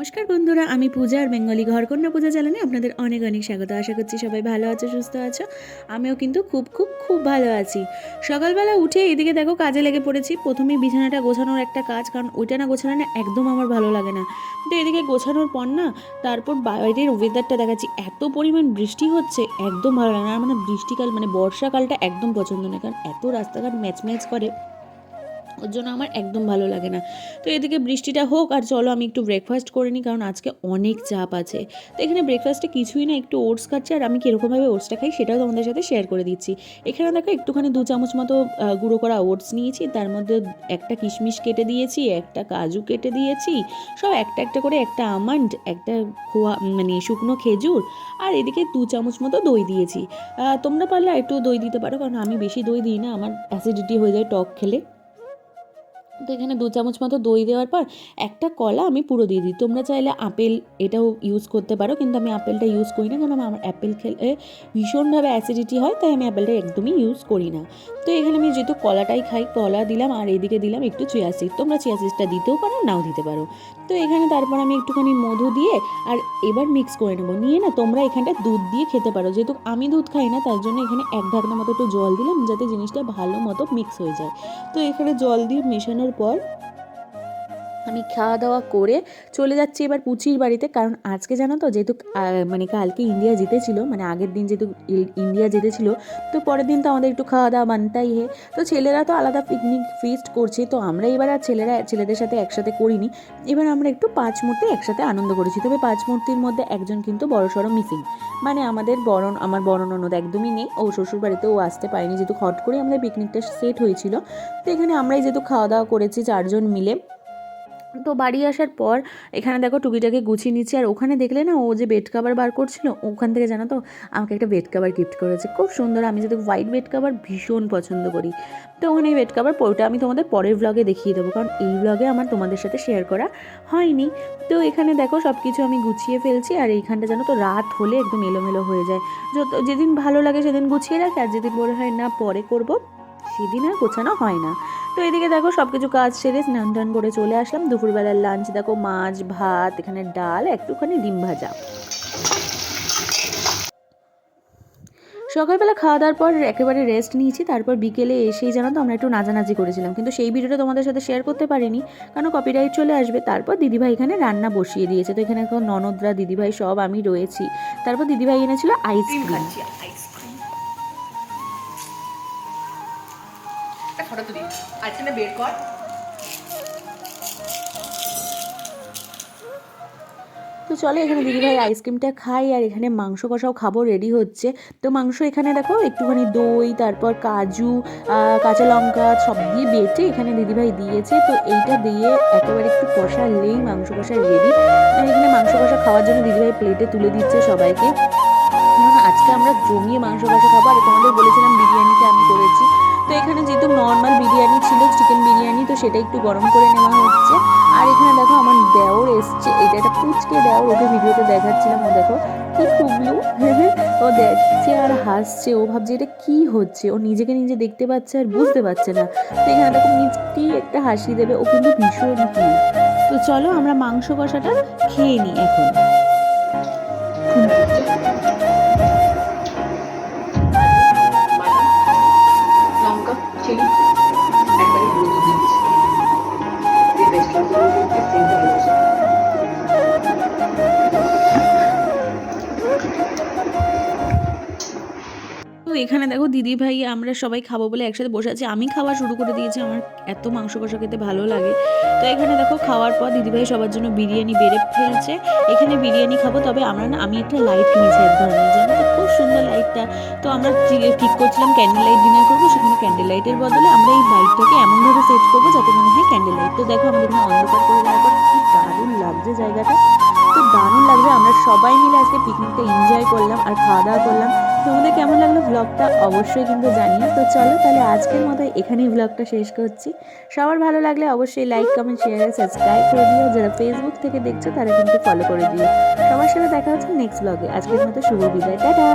নমস্কার বন্ধুরা, আমি পূজা আর বেঙ্গলি ঘরকন্যা পূজা চ্যানেলে আপনাদের অনেক অনেক স্বাগত। আশা করছি সবাই ভালো আছো, সুস্থ আছো। আমিও কিন্তু খুব খুব খুব ভালো আছি। সকালবেলা উঠে এদিকে দেখো কাজে লেগে পড়েছি। প্রথমেই বিছানাটা গোছানোর একটা কাজ, কারণ ওইটা না গোছানো না একদম আমার ভালো লাগে না। তো এদিকে গোছানোর পর না, তারপর বাইরের ওয়েদারটা দেখাচ্ছি। এত পরিমাণ বৃষ্টি হচ্ছে, একদম ভালো লাগে না। আর মানে বৃষ্টিকাল মানে বর্ষাকালটা একদম পছন্দ নয়, কারণ এত রাস্তাঘাট ম্যাচ ম্যাচ করে। ওর জন্য আমার একদম ভালো লাগে না। তো এদিকে বৃষ্টিটা হোক আর চলো আমি একটু ব্রেকফাস্ট করে নিই, কারণ আজকে অনেক চাপ আছে। তো এখানে ব্রেকফাস্টে কিছুই না, একটু ওটস খাচ্ছি আর আমি কীরকমভাবে ওটসটা খাই সেটাও তোমাদের সাথে শেয়ার করে দিচ্ছি। এখানে দেখো একটুখানি দু চামচ মতো গুঁড়ো করা ওটস নিয়েছি, তার মধ্যে একটা কিশমিশ কেটে দিয়েছি, একটা কাজু কেটে দিয়েছি, সব একটা একটা করে একটা আমন্ড, একটা খোয়া মানে শুকনো খেজুর আর এদিকে দু চামচ মতো দই দিয়েছি। তোমরা পারলে একটু দই দিতে পারো, কারণ আমি বেশি দই দিই না, আমার অ্যাসিডিটি হয়ে যায় টক খেলে। তো এখানে দু চামচ মতো দই দেওয়ার পর একটা কলা আমি পুরো দিয়ে দিই। তোমরা চাইলে আপেল এটাও ইউজ করতে পারো, কিন্তু আমি আপেলটা ইউজ করি না কারণ আমার আপেল খেলে ভীষণভাবে অ্যাসিডিটি হয়, তাই আমি আপেলটা একদমই ইউজ করি না। তো এখানে আমি যেহেতু কলাটাই খাই, কলা দিলাম আর এদিকে দিলাম একটু চিয়া তোমরা চিয়া দিতেও পারো, নাও দিতে পারো। তো এখানে তারপর আমি একটুখানি মধু দিয়ে আর এবার মিক্স করে নেব। নিয়ে না তোমরা এখানটা দুধ দিয়ে খেতে পারো। যেহেতু আমি দুধ খাই না, তার জন্য এখানে এক ঢাকনা মতো একটু জল দিলাম যাতে জিনিসটা ভালো মতো মিক্স হয়ে যায়। তো এখানে জল দিয়ে মেশানোর পর আমি খাওয়া দাওয়া করে চলে যাচ্ছি এবার পুচির বাড়িতে। কারণ আজকে জানো তো, যেহেতু মানে কালকে ইন্ডিয়া জিতেছিল মানে আগের দিন যেহেতু ইন্ডিয়া জিতেছিল, তো পরের দিন তো আমাদের একটু খাওয়া দাওয়া বানতাই হে। তো ছেলেরা তো আলাদা পিকনিক ফিস্ট করছে, তো আমরা এবার আর ছেলেরা, ছেলেদের সাথে একসাথে করিনি। এবার আমরা একটু পাঁচ মূর্তি একসাথে আনন্দ করেছি। তবে পাঁচ মূর্তির মধ্যে একজন কিন্তু বড় সড়ো মিসিং মানে আমাদের বরণ, আমার বরণ ননদ একদমই নেই। ও শ্বশুর বাড়িতে ও আসতে পারেনি, যেহেতু হট করে আমাদের পিকনিকটা সেট হয়েছিল। তো এখানে আমরাই যেহেতু খাওয়া দাওয়া করেছি চারজন মিলে। তো বাড়ি আসার পর এখানে দেখো টুকিটাকে গুছিয়ে নিচ্ছি। আর ওখানে দেখলে না, ও যে বেড কাভার বার করছিল, ওখান থেকে জানো তো, আমাকে একটা বেড কাভার গিফট করেছে। খুব সুন্দর, আমি যদি হোয়াইট বেড কাভার ভীষণ পছন্দ করি। তো ওখানে এই বেড কাভার ওটা আমি তোমাদের পরের ব্লগে দেখিয়ে দেবো, কারণ এই ব্লগে আমার তোমাদের সাথে শেয়ার করা হয়নি। তো এখানে দেখো সব কিছু আমি গুছিয়ে ফেলছি, আর এইখানটা জানো তো, রাত হলে একদম এলোমেলো হয়ে যায়। যত, যেদিন ভালো লাগে সেদিন গুছিয়ে রাখি, আর যেদিন মনে হয় না পরে করব সেদিন আর গোছানো হয় না। তো এদিকে দেখো সব কিছু কাজ সেরে স্নান টান করে চলে আসলাম। দুপুরবেলার লাঞ্চ দেখো মাছ, ভাত, এখানে ডাল, একটুখানি ডিম ভাজা। সকালবেলা খাওয়া দাওয়ার পর একেবারে রেস্ট নিয়েছি, তারপর বিকেলে এসেই জানো তো আমরা একটু নাচানাচি করেছিলাম। কিন্তু সেই ভিডিওটা তোমাদের সাথে শেয়ার করতে পারিনি, কারণ কপিরাইট চলে আসবে। তারপর দিদিভাই এখানে রান্না বসিয়ে দিয়েছে। তো এখানে এখন ননদরা, দিদিভাই সব আমি রয়েছি। তারপর দিদিভাই এনেছিল আইসক্রিম ফটো তুলি। আর এখানে বের কর। তো চলো, এখানে দিদিভাই আইসক্রিমটা খাই আর এখানে মাংস কষাও খাব রেডি হচ্ছে। তো মাংস এখানে দেখো, একটুখানি দই, তারপর কাজু কাঁচা লঙ্কা সব দিয়ে বেটে এখানে দিদিভাই দিয়েছে। তো এইটা দিয়ে একেবারে একটু কষালেই মাংস কষা রেডি আর এখানে মাংস কষা খাওয়ার জন্য দিদিভাই প্লেটে তুলে দিচ্ছে সবাইকে। আজকে আমরা জমিয়ে মাংস কষা খাব। আর তোমাদের বলেছিলাম বিরিয়ানিটা আমি করেছি। তো এখানে যেহেতু নর্মাল বিরিয়ানি ছিল চিকেন বিরিয়ানি, তো সেটা একটু গরম করে নেওয়া হচ্ছে। আর এখানে দেখো আমার দেওর এসছে। এটা একটা পুচকে দেওর, ওকে ভিডিওতে দেখাচ্ছিলাম। ও দেখো কি খুবলু ও দেখছে আর হাসছে। ও ভাবছে এটা কি হচ্ছে? ও নিজেকে নিজে দেখতে পাচ্ছে আর বুঝতে পারছে না। তো এখানে দেখো মিষ্টি একটা হাসি দেবে। ও কিন্তু ভীষণ কি তো চলো আমরা মাংস কষাটা খেয়ে নিই এখন। এখানে দেখো, দিদি ভাই, আমরা সবাই খাব বলে একসাথে বসে আছি। আমি খাওয়া শুরু করে দিয়েছি। আমার এত মাংস কষা খেতে ভালো লাগে। তো এখানে দেখো, খাওয়ার পর দিদি ভাই সবার জন্য বিরিয়ানি বেড়ে ফেলছে। এখানে বিরিয়ানি খাব, তবে আমরা না, আমি একটা লাইট কিনেছি এক ধরনের, জানো তো? খুব সুন্দর লাইটটা তো আমরা ঠিক- করছিলাম ক্যান্ডেল লাইট ডিনার করব, সেখানে ক্যান্ডেল লাইটের বদলে আমরা এই লাইটটাকে এমনভাবে সেট করব যাতে মনে হয় ক্যান্ডেল লাইট তো দেখো, আমাদের এখানে অন্ধকার করে দেওয়ার পর কি দারুণ লাগছে জায়গাটা। দারুণ লাগল আমরা সবাই মিলে আজকে পিকনিকটা এনজয় করলাম আর খাওয়া দাওয়া করলাম তোমাদের কেমন লাগল ব্লগটা অবশ্যই কিন্তু জানিও। তো চলো তাহলে আজকের মতো এখানেই ব্লগটা শেষ করছি। সবার ভালো লাগলে অবশ্যই লাইক কমেন্ট শেয়ার সাবস্ক্রাইব করে দিও। যারা ফেসবুক থেকে দেখছ তারা কিন্তু ফলো করে দিও। সবার সাথে দেখা হচ্ছে নেক্সট ব্লগে আজকের মতো শুভ বিদায়। টাটা!